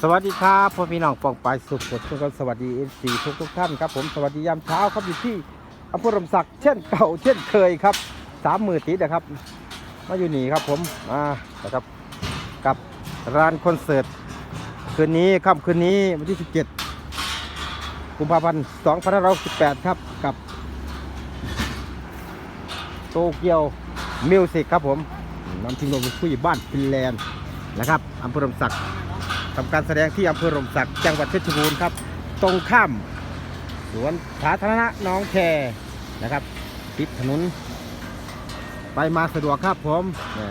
สวัสดีครับพ่อพี่น้องปองปายสุขสุขทุกคนสวัสดีเอฟซีทุกทุกท่านครับผมสวัสดียามเช้าครับอยู่ที่อำเภอรมศักดิ์เช่นเก่าเช่นเคยครับสามมือติดนะครับมาอยู่นี่ครับผมมานะครับกับร้านคอนเสิร์ตคืนนี้ค่ำคืนนี้วันที่ 17 กุมภาพันธ์2518 ครับกับโตเกียวมิวสิกครับผมนำทีมลงผู้ใหญ่บ้านฟินแลนด์นะครับอำเภอรมศักดิ์ ทำการแสดงที่อำเภอหลมศักดิ์จังหวัดเพชรบูรณ์ครับ ตรงข้ามสวนสาธารณะน้องแคนะครับติดถนนไปมาสะดวกครับผมเนี่ย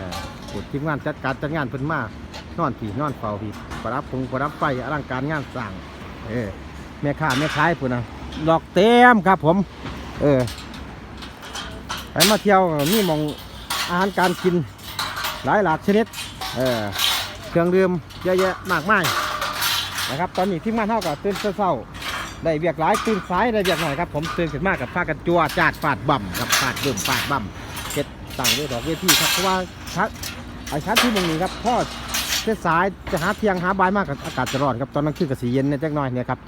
ผู้ทีมงานจัดการจัดงานเพิ่นมากนอนผีนอนเฝ้าผีประดับพงประดับไฟอลังการงานสร้างเออแม่ค้าแม่ขายพุ่นนะดอกเต็มครับผม เออไปมาเที่ยวมีมองอาหารการกินหลายหลากชนิด เออ เครื่องดื่มเยอะแยะมากมายนะครับ ตอนนี้ทีมงานเท่ากับตื่นเช้าๆได้เบียกหลายตื่นสายได้เบียกหน่อยครับผมตื่นขึ้นมากกับผ้ากันจัวจาดฟาดบ่ำกับฟาดดื่มฟาดบ่ำเก็ดตั้งด้วยดอกเวทีครับเพราะว่าชัดไอ้ชัดที่มึงนี้ครับพ่อเช้นสายจะหาเที่ยงหาบายมากกับอากาศจะร้อนครับตอนนั้นคือกับสีเย็นเนี่ยจักหน่อยเนี่ยครับ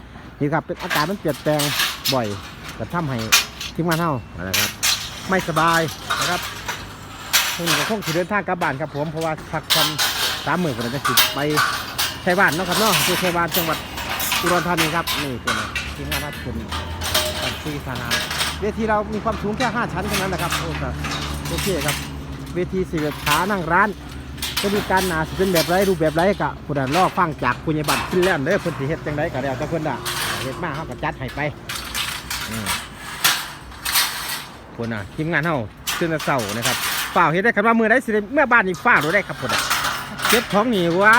นี่ครับเป็นอากาศมันเปลี่ยนแปลงบ่อยกระทำให้ทีมงานเท่านะครับ ไม่สบายนะครับพรุ่งนี้ก็คงจะเดินทางกลับบ้านครับผมเพราะว่าพักผ่อน สามหมื่นคนจะสิไปไทยบ้านเนาะครับเนาะที่ไทยบ้านจังหวัดอุดรธานีครับนี่เป็นทีมงานรับชมตัดซีสนามเวทีเรามีความสูงแค่5ชั้นเท่านั้นนะครับโอ้ครับโอเคครับ เวทีสี่ขานั่งร้านจะมีการหนาสิเป็นแบบไรรูปแบบไรกะคุณลอกฟังจากคุณยายบัตรขึ้นแล้วเด้อเพิ่นสิเฮ็ดจังไดก็แล้วแต่เพิ่นน่ะเฮ็ดมาเฮาก็จัดให้ไปคุณน่ะทีมงานเฮาตื่นแต่เช้านะครับฝ้าเฮ็ดได้คันว่ามื้อใดสิเมื่อบ้านนี่ฝ้าวได้ครับพุ่นน่ะ เก็บของหนีไว้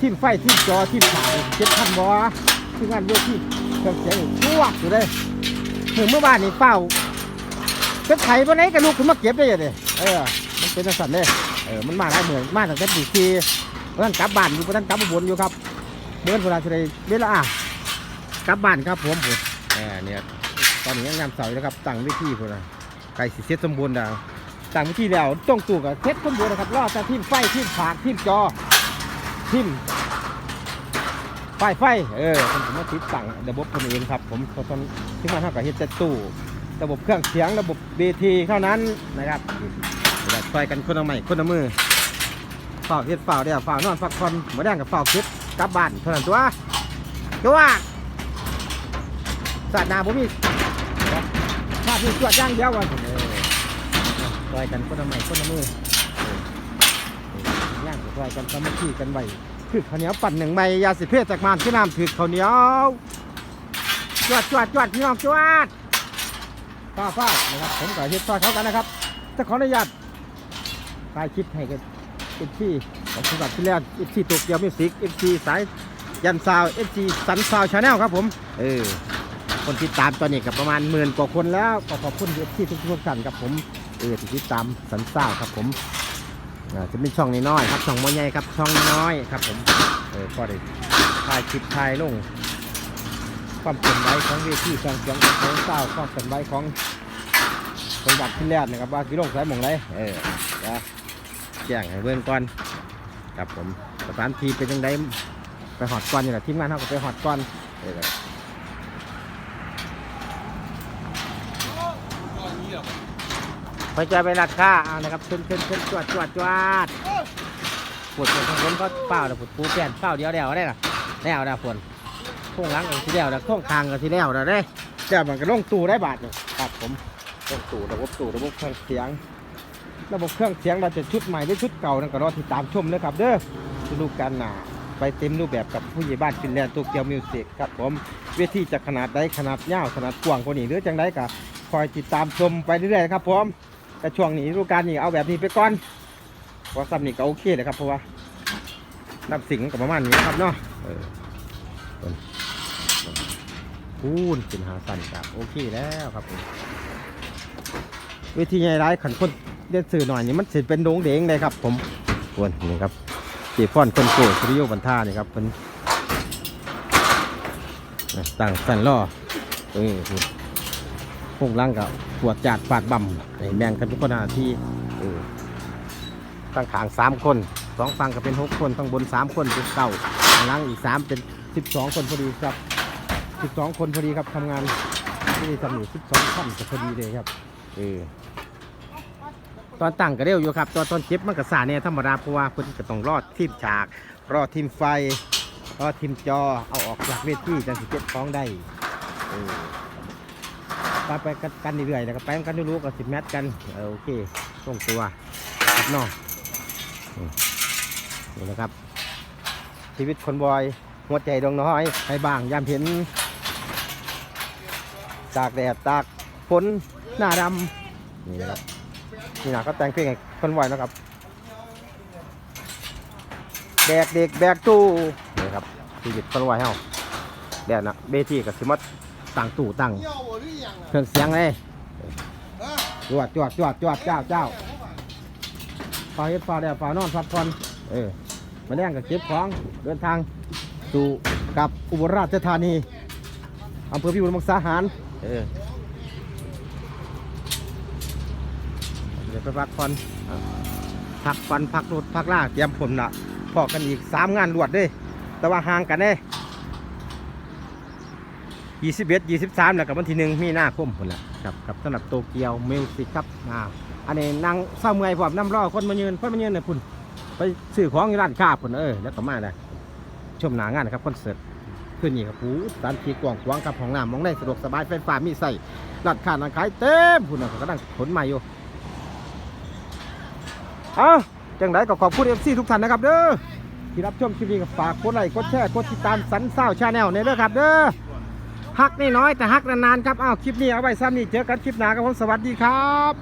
ทิ้มไฟทิ้มจอทิ้มสายเก็บทันบอที่งานเวทีเครื่องเสียงชั่วอยู่เลยถึงเมื่อวานนี่เฝ้าเก็บไข่บนไหนก็ลูกขึ้นมาเก็บได้เลยเออมันเป็นสันเลยเออมันมาได้เหมือนมาตั้งแต่ปีที่เพราะนั้นกลับบ้านอยู่เพราะนั้นกลับอุบลอยู่ครับเมื่อเวลาจะได้เวลาอะกลับบ้านครับผมผมเออเนี่ยตอนนี้ยังงานเสาอยู่นะครับตั้งเวทีพุ่นนะไก่สิเซ็ตสมบูรณ์ดาว ต่างวิธีแล้วต้องตู่กับเซ็ตข้นบนนะครับล่อจะทิมไฟทิมผากทิมจอทิมไฟไฟเออผมผมว่าติดตั้งระบบคนเองครับ ผมตอนที่มาเท่ากับเฮ็ดแต่ตู้ระบบเครื่องเสียงระบบเบทีเท่านั้นนะครับเดี๋ยวซอยกันคนละไม้คนละมือฝ่าเฮ็ดฝ่าเดียวฝ่านอนพักผ่อนหมาแดงกับฝ่าคิดกลับบ้านเท่านั้นตัวตัวสาดนาผมมีภาพมีตรวจย่างเดียววัน ซอยกันคนละไม้คนละมือเออย่างก็ซอยกันสามัคคีกันไว้คือข้าวเหนียวปั่นหนึ่งใบยาสิเพศจากมานที่น้ำถือข้าวเหนียวจวดจวดจวดพี่น้องจวดฟ้าฟ้านะครับผมกับเฮ็ดซอยเขากันนะครับจะขออนุญาตถ่ายคลิปให้กันเอฟซีของสำหรับที่แรกเอฟซีตัวเกียวมิวสิกเอฟซีสายยันซาวเอฟซีสันซาวชาแนลครับผม เออ คนที่ตามตอนนี้กับประมาณหมื่นกว่าคนแล้วก็ขอบคุณเอฟซีทุกๆท่านครับผม เออที่ติดตามสันซ่าครับผมอ่าจะเป็นช่องน้อยๆครับช่องมอใหญ่ครับช่องน้อยครับผมเออก็ได้ถ่ายคลิปถ่ายลง ความเป็นไว้ของเวทีช่องเสียงของสันซ่าความเป็นไว้ของจังหวัดที่แรกนะครับว่ากี่ลงสายมงไรเออนะแจ้งให้เบิ่งก่อนครับผมสถานที่เป็นยังไงไปหอดก่อนนี่แหละทีมงานเขาก็ไปหอดก่อนเออ ไปจะไปรัดค่าเอานะครับขึ้นขึ้นขึ้นจวดจวดจวดปวดปวดข้งบนก็เปล่าแต่ปวดปูแก่นเปล่าเดียวเดียวได้หรอแล้วนะฝนโค้งหลังเองทีเดียวนะโค้งคางกันทีเดียวนะได้เดี๋ยวมันก็ลงตู้ได้บาทหนึ่งครับผมลงตู้ระบบตู้ระบบเครื่องเสียง ระบบเครื่องเสียงเราจะชุดใหม่หรือชุดเก่านั่นก็รอติดตามชมเลยครับ เด้อฤดูกาลหนาไปเต็มรูปแบบกับผู้ใหญ่บ้านฟินแลนด์โตเกียวมิวสิกครับผมเวทีจะขนาดใดขนาดยาวขนาดกว้างกว่านี้หรือจังไดก็คอยติดตามชมไปเรื่อยๆครับผม แต่ช่วงนี้ฤดูกาลนี้เอาแบบนี้ไปก่อนเพราะซ้ำนี่ก็โอเคเลยครับเพราะว่านับสิงกับประมาณนี้ครับเนาะเออพูนเป็นหาสันกับโอเคแล้วครับผมเวทีใหญ่ร้ายขันคนเล่นสื่อหน่อยนี่มันสิเป็นโด่งเด้งเลยครับ ผมควรนี่ครับจีฟอนคนโกสริโยบันท่านี่ครับเป็นตั้งสันล่อเออ พวกล่างกับปวดจาดปาดบ่ำให้แบ่งกันทุกคนนาที่ตั้งขางสามคนสองฝั่งก็เป็นหกคนข้งบนสามคนเป็นเก้าข้างอีกสามเป็นสิบสองคนพอดีครับสิบสองคนพอดีครับทำงานที่ทำอยู่สิบสองท่านก็พอดีเลยครับเออตอนตั้งก็เร็วอยู่ครับตอนตอนเจ็บมันก็สาเนี่ยธรรมดาเพราะว่าเพิ่นก็ต้องรอดทีมฉาก รอดทีมไฟรอดทีมจอเอาออกจากเวทีจังสิเก็บของได้เออ ไปไปกันเรื่อยๆแล้วก็ไปกันรู้ๆก็สิบแมตช์กันโอเคตรงตัวครับน้องนี่นะครับ ชีวิตคนบอยหัวใจดวงน้อยให้บางยามเห็นตากแดดตากฝนหน้าดำนี่นะครับนี่นะก็แต่งเพลงให้คนบอยนะครับแบกเด็กแบกตู้นี่ครับชีวิตคนบอยเฮาแดดนะเบทีกับสิมัด ตั้งตู้ตั้งเที่ยวบ่หรือยังเครื่องเสียงเลยจวดจวดจวดจวดเจ้าเจ้าฟ้าเฮ็ดฟ้าแดดฟ้านอนพักผ่อนเออมาแรงกับเก็บของเดินทางสู่กับอุบลราชธานีอำเภอพิบูลมังสาหารเออเดี๋ยวไปพักผ่อนพักฟันพักรถพักล่าเตรียมผมละพอกันอีกสามงานรวดเด้แต่ว่าห่างกันเด้ ยี่สิบเอ็ดยี่สิบสามแล้วกับวันที่หนึ่งมีหน้าคมคนละครับกับสำหรับโตเกียวมิวสิกครับอ่าอันนี้นางเศร้าเมื่อยพร้อมน้ำรอคนมายืนคนมายืนเนี่ยพุ่นไปซื้อของอยู่ร้านค้าพุ่นเออแล้วก็มาได้ชมหนางานนะครับคอนเสิร์ตขึ้นนี่ครับปูสถานที่กว้างขวางครับห้องน้ำมองได้สะดวกสบายไฟฟ้ามีใส่ร้านค้าร้านขายเต็มพุ่นนะก็กำลังขนมาอยู่เอ้าจังไดก็ขอบคุณเอฟซีทุกท่านนะครับเด้อที่รับชมคลิปนี้ก็ฝากกดไลค์กดแชร์กดติดตามสันเศร้าชาแนลเนี่ยเด้อครับเด้อ ฮักนี่น้อยแต่ฮักนานๆครับอ้าวคลิปนี้เอาไว้ซ้ำนี่เจอกันคลิปหน้าครับผมสวัสดีครับ